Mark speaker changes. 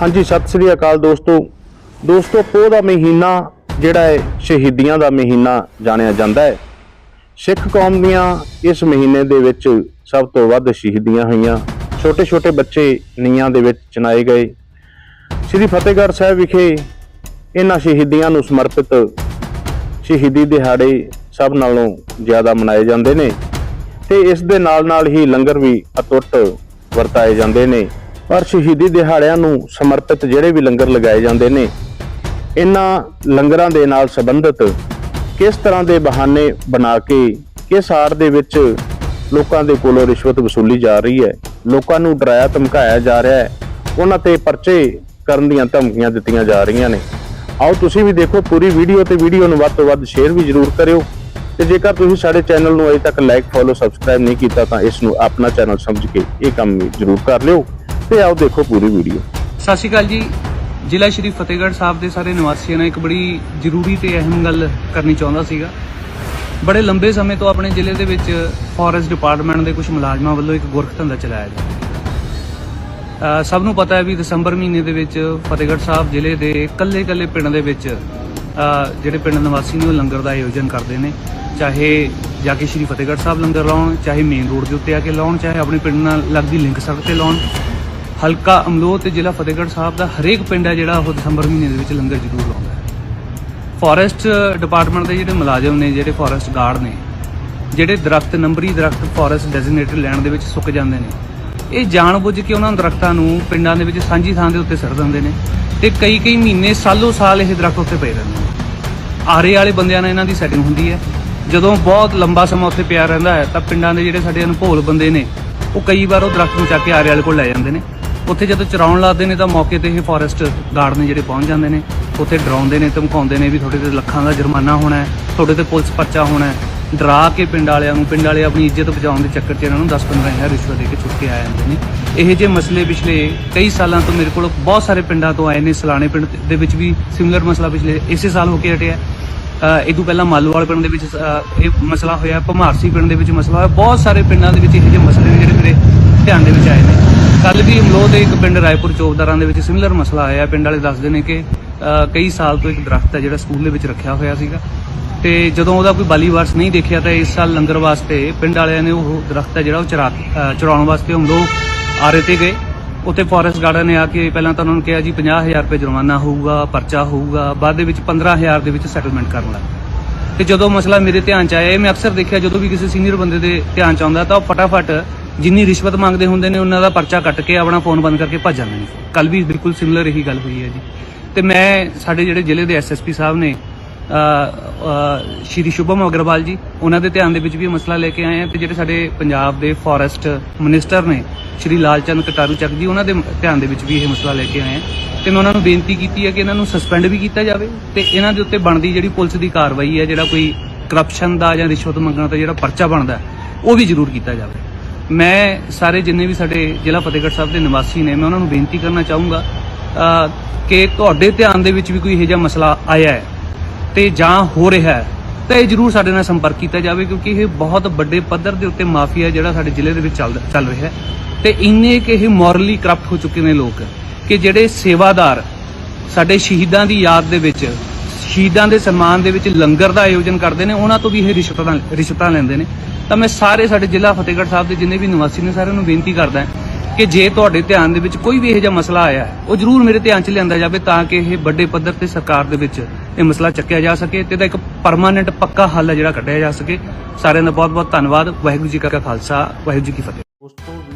Speaker 1: ਹਾਂਜੀ, ਸਤਿ ਸ੍ਰੀ ਅਕਾਲ ਦੋਸਤੋ। ਦੋਸਤੋ, ਪੋਹ ਦਾ ਮਹੀਨਾ ਜਿਹੜਾ ਹੈ, ਸ਼ਹੀਦੀਆਂ ਦਾ ਮਹੀਨਾ ਜਾਣਿਆ ਜਾਂਦਾ ਹੈ। ਸਿੱਖ ਕੌਮ ਦੀਆਂ ਇਸ ਮਹੀਨੇ ਦੇ ਵਿੱਚ ਸਭ ਤੋਂ ਵੱਧ ਸ਼ਹੀਦੀਆਂ ਹੋਈਆਂ। ਛੋਟੇ ਛੋਟੇ ਬੱਚੇ ਨੀਆਂ ਦੇ ਵਿੱਚ ਚਨਾਏ ਗਏ। ਸ੍ਰੀ ਫਤਿਹਗੜ੍ਹ ਸਾਹਿਬ ਵਿਖੇ ਇਹਨਾਂ ਸ਼ਹੀਦੀਆਂ ਨੂੰ ਸਮਰਪਿਤ ਸ਼ਹੀਦੀ ਦਿਹਾੜੇ ਸਭ ਨਾਲੋਂ ਜ਼ਿਆਦਾ ਮਨਾਏ ਜਾਂਦੇ ਨੇ ਤੇ ਇਸ ਦੇ ਨਾਲ ਨਾਲ ਹੀ ਲੰਗਰ ਵੀ ਅਟੁੱਟ ਵਰਤਾਏ ਜਾਂਦੇ ਨੇ। ਪਰ ਸ਼ਹੀਦੀ ਦਿਹਾੜਿਆਂ ਨੂੰ ਸਮਰਪਿਤ ਜਿਹੜੇ ਵੀ ਲੰਗਰ ਲਗਾਏ ਜਾਂਦੇ ਨੇ, ਇਹਨਾਂ ਲੰਗਰਾਂ ਦੇ ਨਾਲ ਸੰਬੰਧਿਤ ਕਿਸ ਤਰ੍ਹਾਂ ਦੇ ਬਹਾਨੇ ਬਣਾ ਕੇ, ਕਿਸ ਆੜ ਦੇ ਵਿੱਚ ਲੋਕਾਂ ਦੇ ਕੋਲੋਂ ਰਿਸ਼ਵਤ ਵਸੂਲੀ ਜਾ ਰਹੀ ਹੈ, ਲੋਕਾਂ ਨੂੰ ਡਰਾਇਆ, ਧਮਕਾਇਆ ਜਾ ਰਿਹਾ ਹੈ, ਉਹਨਾਂ ਤੇ ਪਰਚੇ ਕਰਨ ਦੀਆਂ ਧਮਕੀਆਂ ਦਿੱਤੀਆਂ ਜਾ ਰਹੀਆਂ ਨੇ। ਆਓ ਤੁਸੀਂ ਵੀ ਦੇਖੋ ਪੂਰੀ ਵੀਡੀਓ ਤੇ ਵੀਡੀਓ ਨੂੰ ਵੱਧ ਤੋਂ ਵੱਧ ਸ਼ੇਅਰ ਵੀ ਜ਼ਰੂਰ ਕਰਿਓ। ਤੇ ਜੇਕਰ ਤੁਸੀਂ ਸਾਡੇ ਚੈਨਲ ਨੂੰ ਅਜੇ ਤੱਕ ਲਾਈਕ ਫੋਲੋ, ਸਬਸਕ੍ਰਾਈਬ ਨਹੀਂ ਕੀਤਾ ਤਾਂ ਇਸ ਨੂੰ ਆਪਣਾ ਚੈਨਲ ਸਮਝ ਕੇ ਇਹ ਕੰਮ ਵੀ ਜ਼ਰੂਰ ਕਰ ਲਿਓ। ਤੇ ਆਓ ਦੇਖੋ ਪੂਰੀ ਵੀਡੀਓ।
Speaker 2: ਸਤਿ ਸ਼੍ਰੀ ਅਕਾਲ ਜੀ। ਜ਼ਿਲ੍ਹਾ ਸ਼੍ਰੀ ਫਤਿਹਗੜ੍ਹ ਸਾਹਿਬ ਦੇ ਸਾਰੇ ਨਿਵਾਸੀਆਂ ਨਾਲ ਇੱਕ ਬੜੀ ਜ਼ਰੂਰੀ ਤੇ ਅਹਿਮ ਗੱਲ ਕਰਨੀ ਚਾਹੁੰਦਾ ਸੀਗਾ। ਬੜੇ ਲੰਬੇ ਸਮੇਂ ਤੋਂ ਆਪਣੇ ਜ਼ਿਲ੍ਹੇ ਦੇ ਵਿੱਚ ਫੋਰੈਸਟ ਡਿਪਾਰਟਮੈਂਟ ਦੇ ਕੁਝ ਮੁਲਾਜ਼ਮਾਂ ਵੱਲੋਂ ਇੱਕ ਗੁਰਖ ਧੰਦਾ ਚਲਾਇਆ ਜਾ ਰਿਹਾ ਸਭ ਨੂੰ ਪਤਾ ਹੈ ਵੀ ਦਸੰਬਰ ਮਹੀਨੇ ਦੇ ਵਿੱਚ ਫਤਿਹਗੜ੍ਹ ਸਾਹਿਬ ਜ਼ਿਲ੍ਹੇ ਦੇ ਕੱਲੇ-ਕੱਲੇ ਪਿੰਡ ਦੇ ਵਿੱਚ ਜਿਹੜੇ ਪਿੰਡ ਨਿਵਾਸੀ ਨੇ ਉਹ ਲੰਗਰ ਦਾ ਆਯੋਜਨ ਕਰਦੇ ਨੇ। ਚਾਹੇ ਜਾ ਕੇ ਸ਼੍ਰੀ ਫਤਿਹਗੜ੍ਹ ਸਾਹਿਬ ਲੰਗਰ ਲਾਉਣ, ਚਾਹੇ ਮੇਨ ਰੋਡ ਦੇ ਉੱਤੇ ਆ ਕੇ ਲਾਉਣ, ਚਾਹੇ ਆਪਣੇ ਪਿੰਡ ਨਾਲ ਲੱਗਦੀ ਲਿੰਕ ਸੜਕ ਤੇ ਲਾਉਣ। ਹਲਕਾ ਅਮਲੋਹ ਤੇ ਜ਼ਿਲ੍ਹਾ ਫਤਿਹਗੜ੍ਹ ਸਾਹਿਬ ਦਾ ਹਰੇਕ ਪਿੰਡ ਹੈ ਜਿਹੜਾ ਉਹ ਦਸੰਬਰ ਮਹੀਨੇ ਦੇ ਵਿੱਚ ਲੰਗਰ ਜ਼ਰੂਰ ਲਾਉਂਦਾ ਹੈ। ਫੋਰੈਸਟ ਡਿਪਾਰਟਮੈਂਟ ਦੇ ਜਿਹੜੇ ਮੁਲਾਜ਼ਮ ਨੇ, ਜਿਹੜੇ ਫੋਰੈਸਟ ਗਾਰਡ ਨੇ, ਜਿਹੜੇ ਦਰਖਤ, ਨੰਬਰੀ ਦਰਖਤ ਫੋਰੈਸਟ ਡੈਜ਼ਿਗਨੇਟਡ ਲੈਂਡ ਦੇ ਵਿੱਚ ਸੁੱਕ ਜਾਂਦੇ ਨੇ, ਇਹ ਜਾਣਬੁੱਝ ਕੇ ਉਹਨਾਂ ਦਰਖਤਾਂ ਨੂੰ ਪਿੰਡਾਂ ਦੇ ਵਿੱਚ ਸਾਂਝੀ ਥਾਂ ਦੇ ਉੱਤੇ ਸਿਰ ਦਿੰਦੇ ਨੇ ਤੇ ਕਈ ਕਈ ਮਹੀਨੇ ਸਾਲੋ ਸਾਲ ਇਹ ਦਰਖਤ ਉੱਤੇ ਪਏ ਰਹਿੰਦੇ ਨੇ। ਆਰੇ ਵਾਲੇ ਬੰਦਿਆਂ ਨਾਲ ਇਹਨਾਂ ਦੀ ਸੈਟਿੰਗ ਹੁੰਦੀ ਹੈ। ਜਦੋਂ ਬਹੁਤ ਲੰਬਾ ਸਮਾਂ ਉੱਥੇ ਪਿਆ ਰਹਿੰਦਾ ਹੈ ਤਾਂ ਪਿੰਡਾਂ ਦੇ ਜਿਹੜੇ ਸਾਡੇ ਅਨੁਭੋਲ ਬੰਦੇ ਨੇ, ਉਹ ਕਈ ਵਾਰ ਉਹ ਦਰਖਤ ਨੂੰ ਚੱਕ ਕੇ ਆਰੇ ਵਾਲੇ ਕੋਲ ਲੈ ਜਾਂਦੇ ਨੇ। ਉੱਥੇ ਜਦੋਂ ਚਰਾਉਣ ਲੱਗਦੇ ਨੇ ਤਾਂ ਮੌਕੇ ਤੇ ਇਹ ਫੋਰੈਸਟ ਗਾਰਡ ਨੇ ਜਿਹੜੇ ਪਹੁੰਚ ਜਾਂਦੇ ਨੇ, ਉੱਥੇ ਡਰਾਉਂਦੇ ਨੇ, ਧਮਕਾਉਂਦੇ ਨੇ ਵੀ ਤੁਹਾਡੇ ਤੇ ਲੱਖਾਂ ਦਾ ਜੁਰਮਾਨਾ ਹੋਣਾ ਹੈ, ਤੁਹਾਡੇ ਤੇ ਪੁਲਿਸ ਪਰਚਾ ਹੋਣਾ ਹੈ। ਡਰਾ ਕੇ ਪਿੰਡ ਵਾਲਿਆਂ ਨੂੰ, ਪਿੰਡ ਵਾਲੇ ਆਪਣੀ ਇੱਜ਼ਤ ਬਚਾਉਣ ਦੇ ਚੱਕਰ 'ਚ ਇਹਨਾਂ ਨੂੰ 10-15 ਹਜ਼ਾਰ ਰਿਸ਼ਵਤ ਦੇ ਕੇ ਚੁੱਕ ਕੇ ਆ ਜਾਂਦੇ ਨੇ। ਇਹ ਜਿਹੇ ਮਸਲੇ ਪਿਛਲੇ ਕਈ ਸਾਲਾਂ ਤੋਂ ਮੇਰੇ ਕੋਲ ਬਹੁਤ ਸਾਰੇ ਪਿੰਡਾਂ ਤੋਂ ਆਏ ਨੇ, ਸਲਾਣੇ ਪਿੰਡ ਦੇ ਵਿੱਚ ਵੀ ਸਿਮਿਲਰ ਮਸਲਾ ਪਿਛਲੇ ਇਸੇ ਸਾਲ ਹੋ ਕੇ ਹਟਿਆ ਇਹ ਤੋਂ ਪਹਿਲਾਂ ਮਾਲੂਵਾਲ ਪਿੰਡ ਦੇ ਵਿੱਚ ਇਹ ਮਸਲਾ ਹੋਇਆ, ਭਮਾਰਸੀ ਪਿੰਡ ਦੇ ਵਿੱਚ ਮਸਲਾ ਹੋਇਆ, ਬਹੁਤ ਸਾਰੇ ਪਿੰਡਾਂ ਦੇ ਵਿੱਚ ਇਹੋ ਜਿਹੇ ਮਸਲੇ ਨੇ ਜਿਹੜੇ ਮੇਰੇ ਧਿਆਨ ਦੇ ਵਿੱਚ ਆਏ ਨੇ। ਕੱਲ ਵੀ ਅਮਲੋਹ ਦੇ ਇੱਕ ਪਿੰਡ ਰਾਏਪੁਰ ਚੌਕਦਾਰਾਂ ਦੇ ਵਿੱਚ ਸਿਮਿਲਰ ਮਸਲਾ ਆਇਆ। ਪਿੰਡ ਵਾਲੇ ਦੱਸਦੇ ਨੇ ਕਿ ਕਈ ਸਾਲ ਤੋਂ ਇੱਕ ਦਰਖਤ ਹੈ ਜਿਹੜਾ ਸਕੂਲ ਦੇ ਵਿੱਚ ਰੱਖਿਆ ਹੋਇਆ ਸੀਗਾ। ਤੇ ਜਦੋਂ ਉਹਦਾ ਕੋਈ ਬਾਲੀ ਵਾਰਸ ਨਹੀਂ ਦੇਖਿਆ ਤਾਂ ਇਸ ਸਾਲ ਲੰਗਰ ਵਾਸਤੇ ਪਿੰਡ ਵਾਲਿਆਂ ਨੇ ਉਹ ਦਰਖਤ ਹੈ ਜਿਹੜਾ ਉਹ ਚਰਾ ਅ, ਵਾਸਤੇ ਅਮਲੋਹ ਆਰੇ ਤੇ ਗਏ। ਉੱਥੇ ਫੋਰੈਸਟ ਗਾਰਡਨ ਨੇ ਆ ਕੇ ਪਹਿਲਾਂ ਤਾਂ ਉਹਨਾਂ ਨੂੰ ਕਿਹਾ ਜੀ 50000 ਰੁਪਏ ਜੁਰਮਾਨਾ ਹੋਊਗਾ ਪਰਚਾ ਹੋਊਗਾ ਬਾਅਦ ਦੇ ਵਿੱਚ 15000 ਦੇ ਵਿੱਚ ਸੈਟਲਮੈਂਟ ਕਰਨ ਲੱਗੇ ਤੇ ਜਦੋਂ ਮਸਲਾ ਮੇਰੇ ਧਿਆਨ ਚ ਆਇਆ ਇਹ ਮੈਂ ਅਕਸਰ ਦੇਖਿਆ ਜਦੋਂ ਵੀ ਕਿਸੇ ਸੀਨੀਅਰ ਬੰਦੇ ਦੇ ਧਿਆਨ ਚ ਆਉਂਦਾ ਤਾਂ ਉਹ ਫਟਾਫਟ ਜਿੰਨੀ ਰਿਸ਼ਵਤ ਮੰਗਦੇ ਹੁੰਦੇ ਨੇ, ਉਹਨਾਂ ਦਾ ਪਰਚਾ ਕੱਟ ਕੇ ਆਪਣਾ ਫੋਨ ਬੰਦ ਕਰਕੇ ਭੱਜ ਜਾਂਦੇ ਨੇ। ਕੱਲ ਵੀ ਬਿਲਕੁਲ ਸਿਮਿਲਰ ਇਹੀ ਗੱਲ ਹੋਈ ਹੈ ਜੀ। ਤੇ ਮੈਂ ਸਾਡੇ ਜਿਹੜੇ ਜ਼ਿਲ੍ਹੇ ਦੇ ਐਸਐਸਪੀ ਸਾਹਿਬ ਨੇ ਸ਼੍ਰੀ ਸ਼ੁਭਮ ਅਗਰਵਾਲ ਜੀ, ਉਹਨਾਂ ਦੇ ਧਿਆਨ ਦੇ ਵਿੱਚ ਵੀ ਇਹ ਮਸਲਾ ਲੈ ਕੇ ਆਏ ਆ ਤੇ ਜਿਹੜੇ ਸਾਡੇ ਪੰਜਾਬ ਦੇ ਫੋਰੈਸਟ ਮਿਨਿਸਟਰ ਨੇ, ਸ਼੍ਰੀ ਲਾਲਚੰਦ ਕਟਾਰੂ ਚੱਕ ਜੀ, ਉਹਨਾਂ ਦੇ ਧਿਆਨ ਦੇ ਵਿੱਚ ਵੀ ਇਹ ਮਸਲਾ ਲੈ ਕੇ ਆਏ ਆ ਤੇ ਮੈਂ ਉਹਨਾਂ ਨੂੰ ਬੇਨਤੀ ਕੀਤੀ ਹੈ ਕਿ ਇਹਨਾਂ ਨੂੰ ਸਸਪੈਂਡ ਵੀ ਕੀਤਾ ਜਾਵੇ ਤੇ ਇਹਨਾਂ ਦੇ ਉੱਤੇ ਬਣਦੀ ਜਿਹੜੀ ਪੁਲਿਸ ਦੀ ਕਾਰਵਾਈ ਹੈ, ਜਿਹੜਾ ਕੋਈ ਕਰਪਸ਼ਨ ਦਾ ਜਾਂ ਰਿਸ਼ਵਤ ਮੰਗਣ ਦਾ ਜਿਹੜਾ ਪਰਚਾ ਬਣਦਾ, ਉਹ ਵੀ ਜ਼ਰੂਰ ਕੀਤਾ ਜਾਵੇ। ਮੈਂ ਸਾਰੇ ਜਿੰਨੇ ਵੀ ਸਾਡੇ ਜ਼ਿਲ੍ਹਾ ਫਤਿਹਗੜ੍ਹ ਸਾਹਿਬ ਦੇ ਨਿਵਾਸੀ ਨੇ, ਮੈਂ ਉਹਨਾਂ ਨੂੰ ਬੇਨਤੀ ਕਰਨਾ ਚਾਹੂੰਗਾ ਕਿ ਤੁਹਾਡੇ ਧਿਆਨ ਦੇ ਵਿੱਚ ਵੀ ਕੋਈ ਇਹੋ ਜਿਹਾ ਮਸਲਾ ਆਇਆ ਹੈ ਤੇ ਜਾਂ ਹੋ ਰਿਹਾ ਹੈ, ਤਾਂ ਇਹ ਜਰੂਰ ਸਾਡੇ ਨਾਲ ਸੰਪਰਕ ਕੀਤਾ ਜਾਵੇ, ਕਿਉਂਕਿ ਇਹ ਬਹੁਤ ਵੱਡੇ ਪੱਧਰ ਦੇ ਉੱਤੇ ਮਾਫੀਆ ਜਿਹੜਾ ਸਾਡੇ ਜ਼ਿਲ੍ਹੇ ਦੇ ਵਿੱਚ ਚੱਲ ਚੱਲ ਰਿਹਾ ਹੈ। ਤੇ ਇੰਨੇ ਕਿ ਇਹ ਮੋਰਲੀ ਕਰਪਟ ਹੋ ਚੁੱਕੇ ਨੇ ਲੋਕ ਕਿ ਜਿਹੜੇ ਸੇਵਾਦਾਰ ਸਾਡੇ ਸ਼ਹੀਦਾਂ ਦੀ ਯਾਦ ਦੇ ਵਿੱਚ ਸ਼ਹੀਦਾਂ ਦੇ ਸਨਮਾਨ ਦੇ ਵਿੱਚ ਲੰਗਰ ਦਾ ਆਯੋਜਨ ਕਰਦੇ ਨੇ, ਉਹਨਾਂ ਤੋਂ ਵੀ ਇਹ ਰਿਸ਼ਵਤਾਂ ਰਿਸ਼ਵਤਾਂ ਲੈਂਦੇ ਨੇ। ਤਾਂ ਮੈਂ ਸਾਰੇ ਸਾਡੇ ਜ਼ਿਲ੍ਹਾ ਫਤਿਹਗੜ੍ਹ ਸਾਹਿਬ ਦੇ ਜਿੰਨੇ ਵੀ ਨਿਵਾਸੀ ਨੇ, ਸਾਰਿਆਂ ਨੂੰ ਬੇਨਤੀ ਕਰਦਾ ਕਿ ਜੇ ਤੁਹਾਡੇ ਧਿਆਨ ਦੇ ਵਿੱਚ ਕੋਈ ਵੀ ਇਹੋ ਜਿਹਾ ਮਸਲਾ ਆਇਆ ਹੈ, ਉਹ ਜਰੂਰ ਮੇਰੇ ਧਿਆਨ 'ਚ ਲਿਆਂਦਾ ਜਾਵੇ ਤਾਂ ਕਿ ਇਹ ਵੱਡੇ ਪੱਧਰ ਤੇ ਸਰਕਾਰ ਦੇ ਵਿੱਚ ਇਹ ਮਸਲਾ ਚੱਕਿਆ ਜਾ ਸਕੇ ਤੇ ਇਹਦਾ ਇੱਕ ਪਰਮਾਨੈਂਟ ਪੱਕਾ ਹੱਲ ਹੈ ਜਿਹੜਾ ਕੱਢਿਆ ਜਾ ਸਕੇ। ਸਾਰਿਆਂ ਦਾ ਬਹੁਤ ਬਹੁਤ ਧੰਨਵਾਦ। ਵਾਹਿਗੁਰੂ ਜੀ ਕਾ ਖਾਲਸਾ, ਵਾਹਿਗੁਰੂ ਜੀ ਕੀ ਫਤਿਹ।